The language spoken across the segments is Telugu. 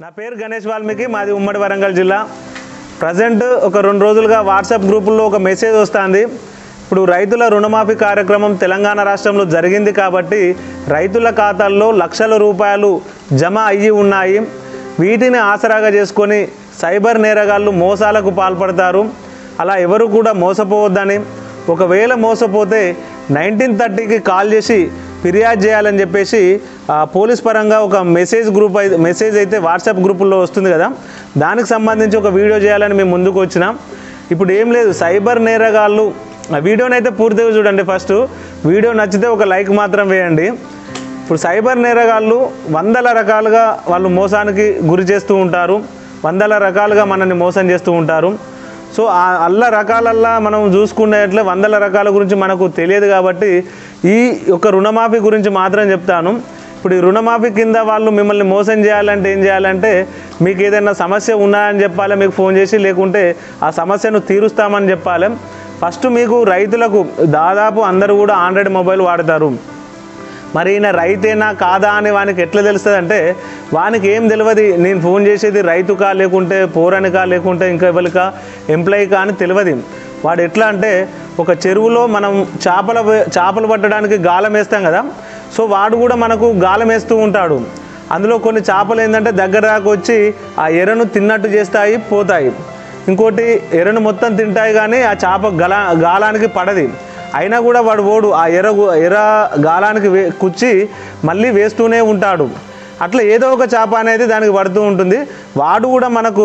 నా పేరు గణేష్ వాల్మీకి మాది ఉమ్మడి వరంగల్ జిల్లా. ప్రజెంట్ ఒక రెండు రోజులుగా వాట్సాప్ గ్రూపుల్లో ఒక మెసేజ్ వస్తుంది. ఇప్పుడు రైతుల రుణమాఫీ కార్యక్రమం తెలంగాణ రాష్ట్రంలో జరిగింది కాబట్టి రైతుల ఖాతాల్లో లక్షల రూపాయలు జమ అయ్యి ఉన్నాయి. వీటిని ఆసరాగా చేసుకొని సైబర్ నేరగాళ్ళు మోసాలకు పాల్పడతారు. అలా ఎవరు కూడా మోసపోవద్దని. ఒకవేళ మోసపోతే నైన్టీన్ థర్టీకి కాల్ చేసి ఫిర్యాదు చేయాలని చెప్పేసి పోలీస్ పరంగా ఒక మెసేజ్ గ్రూప్ అయితే మెసేజ్ అయితే వాట్సాప్ గ్రూపుల్లో వస్తుంది కదా. దానికి సంబంధించి ఒక వీడియో చేయాలని మేము ముందుకు వచ్చినాం. ఇప్పుడు ఏం లేదు సైబర్ నేరగాళ్ళు ఆ వీడియోని అయితే పూర్తిగా చూడండి ఫస్ట్. వీడియో నచ్చితే ఒక లైక్ మాత్రం వేయండి. ఇప్పుడు సైబర్ నేరగాళ్ళు వందల రకాలుగా వాళ్ళు మోసానికి గురి చేస్తూ ఉంటారు. వందల రకాలుగా మనల్ని మోసం చేస్తూ ఉంటారు. సో ఆ అల్ల రకాలల్లా మనం చూసుకునేట్లే వందల రకాల గురించి మనకు తెలియదు కాబట్టి ఈ యొక్క రుణమాఫీ గురించి మాత్రం చెప్తాను. ఇప్పుడు ఈ రుణమాఫీ కింద వాళ్ళు మిమ్మల్ని మోసం చేయాలంటే ఏం చేయాలంటే మీకు ఏదైనా సమస్య ఉన్నాయని చెప్పాలి మీకు ఫోన్ చేసి లేకుంటే ఆ సమస్యను తీరుస్తామని చెప్పాలి. ఫస్ట్ మీకు రైతులకు దాదాపు అందరూ కూడా ఆండ్రాయిడ్ మొబైల్ వాడతారు. మరి ఈయన రైతేనా కాదా అని వానికి ఎట్లా తెలుస్తుంది అంటే వానికి ఏం తెలియదు నేను ఫోన్ చేసేది రైతుకా లేకుంటే పోరనికా లేకుంటే ఇంకా ఎవరికా? ఎంప్లాయీకా అని తెలియదు వాడు ఎట్లా అంటే ఒక చెరువులో మనం చేపల చేపలు పట్టడానికి గాలం వేస్తాం కదా సో వాడు కూడా మనకు గాలం వేస్తూ ఉంటాడు. అందులో కొన్ని చేపలు ఏంటంటే దగ్గర దాకా వచ్చి ఆ ఎరను తిన్నట్టు చేస్తాయి పోతాయి. ఇంకోటి ఎరను మొత్తం తింటాయి కానీ ఆ చేప గల గాలానికి పడది. అయినా కూడా వాడు ఓడు. ఆ ఎర్ర ఎర గాలానికి వే కుచ్చి మళ్ళీ వేస్తూనే ఉంటాడు. అట్లా ఏదో ఒక చేప అనేది దానికి పడుతూ ఉంటుంది. వాడు కూడా మనకు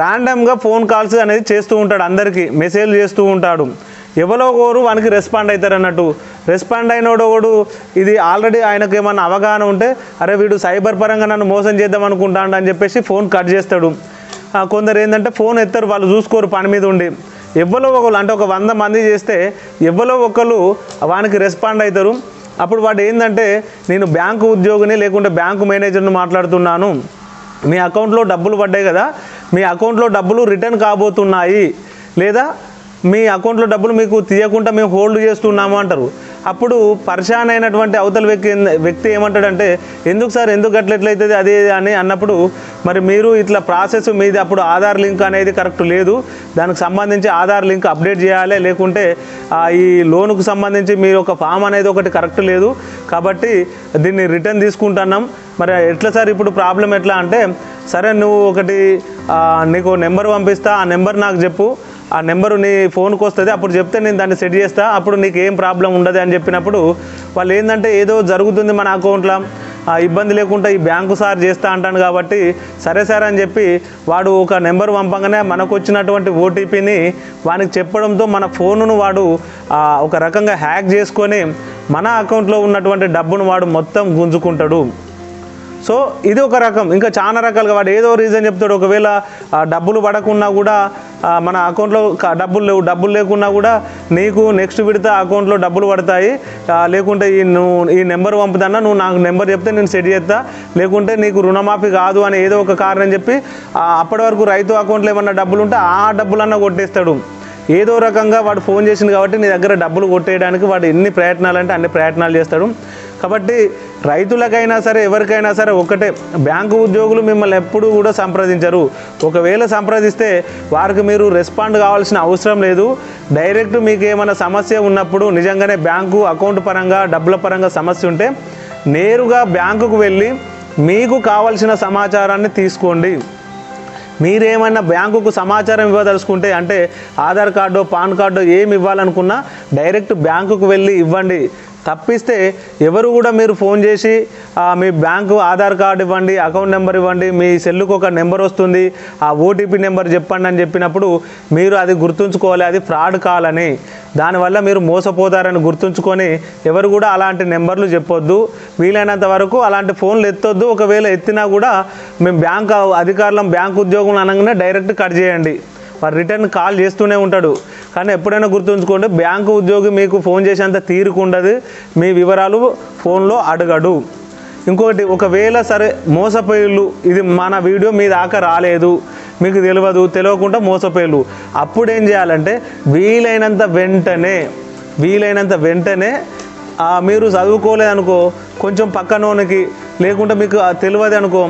ర్యాండమ్గా ఫోన్ కాల్స్ అనేది చేస్తూ ఉంటాడు అందరికీ. మెసేజ్ చేస్తూ ఉంటాడు. ఎవరో ఒకరు వానికి రెస్పాండ్ అవుతారు అన్నట్టు రెస్పాండ్ అయినోడు ఒకడు ఇది ఆల్రెడీ ఆయనకు ఏమైనా అవగాహన ఉంటే అరే వీడు సైబర్ పరంగా నన్ను మోసం చేద్దాం అనుకుంటాడు అని చెప్పేసి ఫోన్ కట్ చేస్తాడు. కొందరు ఏంటంటే ఫోన్ ఎత్తారు వాళ్ళు చూసుకోరు పని మీద ఉండి. ఎవరో ఒకరు అంటే ఒక వంద మంది చేస్తే ఎవరో ఒకరు వానికి రెస్పాండ్ అవుతారు అప్పుడు వాడు ఏంటంటే నేను బ్యాంకు ఉద్యోగిని లేకుంటే బ్యాంకు మేనేజర్ని మాట్లాడుతున్నాను. మీ అకౌంట్లో డబ్బులు పడ్డాయి కదా మీ అకౌంట్లో డబ్బులు రిటర్న్ కాబోతున్నాయి. లేదా మీ అకౌంట్లో డబ్బులు మీకు తీయకుండా మేము హోల్డ్ చేస్తున్నాము అంటారు. అప్పుడు పరిశాన్ అయినటువంటి అవతల వ్యక్తి వ్యక్తి ఏమంటాడంటే ఎందుకు సార్? ఎందుకు అట్లా ఎట్లయితుంది? అదే అని అన్నప్పుడు మరి మీరు ఇట్లా ప్రాసెస్ మీది అప్పుడు ఆధార్ లింక్ అనేది కరెక్ట్ లేదు. దానికి సంబంధించి ఆధార్ లింక్ అప్డేట్ చేయాలి. లేకుంటే ఈ లోనుకు సంబంధించి మీరు ఒక ఫామ్ అనేది ఒకటి కరెక్ట్ లేదు. కాబట్టి దీన్ని రిటర్న్ తీసుకుంటున్నాం. మరి ఎట్లా సార్ ఇప్పుడు ప్రాబ్లం ఎట్లా అంటే సరే నువ్వు ఒకటి నీకు నెంబర్ పంపిస్తా. ఆ నెంబర్ నాకు చెప్పు. ఆ నెంబరు నీ ఫోన్కి వస్తుంది అప్పుడు చెప్తే నేను దాన్ని సెట్ చేస్తా అప్పుడు నీకు ఏం ప్రాబ్లం ఉండదు అని చెప్పినప్పుడు వాళ్ళు ఏంటంటే ఏదో జరుగుతుంది మన అకౌంట్లో ఆ ఇబ్బంది లేకుండా ఈ బ్యాంకు సార్ చేస్తా అంటాను కాబట్టి సరే సరే అని చెప్పి వాడు ఒక నెంబర్ పంపగానే మనకు వచ్చినటువంటి ఓటీపీని వానికి చెప్పడంతో మన ఫోనును వాడు ఒక రకంగా హ్యాక్ చేసుకొని మన అకౌంట్లో ఉన్నటువంటి డబ్బును వాడు మొత్తం గుంజుకుంటాడు. సో ఇది ఒక రకం. ఇంకా చాలా రకాలుగా వాడు ఏదో రీజన్ చెప్తాడు. ఒకవేళ డబ్బులు పడకున్నా కూడా మన అకౌంట్లో డబ్బులు లేవు. డబ్బులు లేకున్నా కూడా నీకు నెక్స్ట్ విడత అకౌంట్లో డబ్బులు పడతాయి. లేకుంటే ఈ నువ్వు ఈ నెంబర్ పంపుతానా నువ్వు నాకు నెంబర్ చెప్తే నేను సెట్ చేస్తా. లేకుంటే నీకు రుణమాఫీ కాదు అని ఏదో ఒక కారణం చెప్పి అప్పటి వరకు రైతు అకౌంట్లో ఏమన్నా డబ్బులు ఉంటే ఆ డబ్బులన్నా కొట్టేస్తాడు. ఏదో రకంగా వాడు ఫోన్ చేసింది కాబట్టి నీ దగ్గర డబ్బులు కొట్టేయడానికి వాడు ఎన్ని ప్రయత్నాలు అంటే అన్ని ప్రయత్నాలు చేస్తాడు. కాబట్టి రైతులకైనా సరే ఎవరికైనా సరే ఒకటే బ్యాంకు ఉద్యోగులు మిమ్మల్ని ఎప్పుడూ కూడా సంప్రదించరు. ఒకవేళ సంప్రదిస్తే వారికి మీరు రెస్పాండ్ కావాల్సిన అవసరం లేదు. డైరెక్ట్ మీకు ఏమైనా సమస్య ఉన్నప్పుడు నిజంగానే బ్యాంకు అకౌంట్ పరంగా డబ్బుల పరంగా సమస్య ఉంటే నేరుగా బ్యాంకుకు వెళ్ళి మీకు కావలసిన సమాచారాన్ని తీసుకోండి. మీరేమైనా బ్యాంకుకు సమాచారం ఇవ్వదలుచుకుంటే అంటే ఆధార్ కార్డు పాన్ కార్డు ఏమి ఇవ్వాలనుకున్నా డైరెక్ట్ బ్యాంకుకు వెళ్ళి ఇవ్వండి. తప్పిస్తే ఎవరు కూడా మీరు ఫోన్ చేసి మీ బ్యాంకు ఆధార్ కార్డు ఇవ్వండి అకౌంట్ నెంబర్ ఇవ్వండి మీ సెల్లుకు ఒక నెంబర్ వస్తుంది ఆ ఓటీపీ నెంబర్ చెప్పండి అని చెప్పినప్పుడు మీరు అది గుర్తుంచుకోవాలి అది ఫ్రాడ్ కాలని దానివల్ల మీరు మోసపోతారని గుర్తుంచుకొని ఎవరు కూడా అలాంటి నెంబర్లు చెప్పొద్దు. వీలైనంత వరకు అలాంటి ఫోన్లు ఎత్తొద్దు. ఒకవేళ ఎత్తినా కూడా మేము బ్యాంక్ అధికారులం బ్యాంక్ ఉద్యోగులు అనగానే డైరెక్ట్ కట్ చేయండి. వారు రిటర్న్ కాల్ చేస్తూనే ఉంటాడు. కానీ ఎప్పుడైనా గుర్తుంచుకోండి బ్యాంకు ఉద్యోగి మీకు ఫోన్ చేసేంత తీరుకుండదు మీ వివరాలు ఫోన్లో అడగడు. ఇంకొకటి ఒకవేళ సరే మోసపోయిళ్ళు ఇది మన వీడియో మీ దాకా రాలేదు. మీకు తెలియదు తెలియకుండా మోసపోయిళ్ళు అప్పుడు ఏం చేయాలంటే వీలైనంత వెంటనే వీలైనంత వెంటనే మీరు చదువుకోలేదనుకో కొంచెం పక్కనోనికి లేకుంటే మీకు తెలియదు అనుకో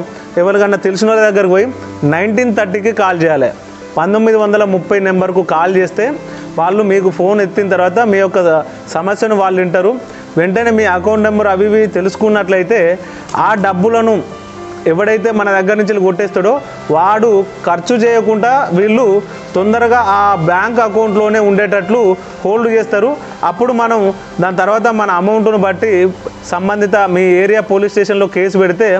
ఎవరికన్నా తెలిసిన వాళ్ళ దగ్గరికి పోయి నైన్టీన్ థర్టీకి కాల్ చేయాలి. పంతొమ్మిది వందల ముప్పై నెంబర్కు కాల్ చేస్తే వాళ్ళు మీకు ఫోన్ ఎత్తిన తర్వాత మీ యొక్క సమస్యను వాళ్ళు వింటారు. వెంటనే మీ అకౌంట్ నెంబర్ అవి ఇవి తెలుసుకున్నట్లయితే ఆ డబ్బులను ఎవడైతే మన దగ్గర నుంచి కొట్టేస్తాడో వాడు ఖర్చు చేయకుండా వీళ్ళు తొందరగా ఆ బ్యాంక్ అకౌంట్లోనే ఉండేటట్లు హోల్డ్ చేస్తారు. అప్పుడు మనం దాని తర్వాత మన అమౌంట్ను బట్టి సంబంధిత మీ ఏరియా పోలీస్ స్టేషన్లో కేసు పెడితే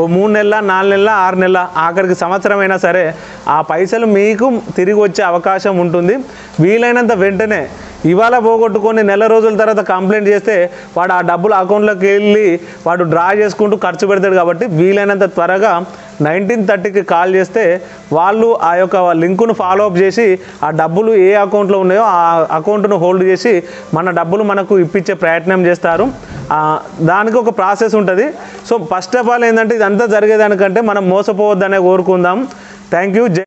ఓ మూడు నెలల నాలుగు నెలల ఆరు నెలల ఆఖరికి సంవత్సరం అయినా సరే ఆ పైసలు మీకు తిరిగి వచ్చే అవకాశం ఉంటుంది. వీలైనంత వెంటనే ఇవాళ పోగొట్టుకొని నెల రోజుల తర్వాత కంప్లైంట్ చేస్తే వాడు ఆ డబ్బులు అకౌంట్లోకి వెళ్ళి వాడు డ్రా చేసుకుంటూ ఖర్చు పెడతాడు కాబట్టి వీలైనంత త్వరగా నైన్టీన్ థర్టీకి కాల్ చేస్తే వాళ్ళు ఆ యొక్క లింకును ఫాలో అప్ చేసి ఆ డబ్బులు ఏ అకౌంట్లో ఉన్నాయో ఆ అకౌంట్ను హోల్డ్ చేసి మన డబ్బులు మనకు ఇప్పించే ప్రయత్నం చేస్తారు. దానికి ఒక ప్రాసెస్ ఉంటుంది. సో ఫస్ట్ ఆఫ్ ఆల్ ఏంటంటే ఇదంతా జరిగేదానికంటే మనం మోసపోవద్దనే కోరుకుందాం. థ్యాంక్ యూ జై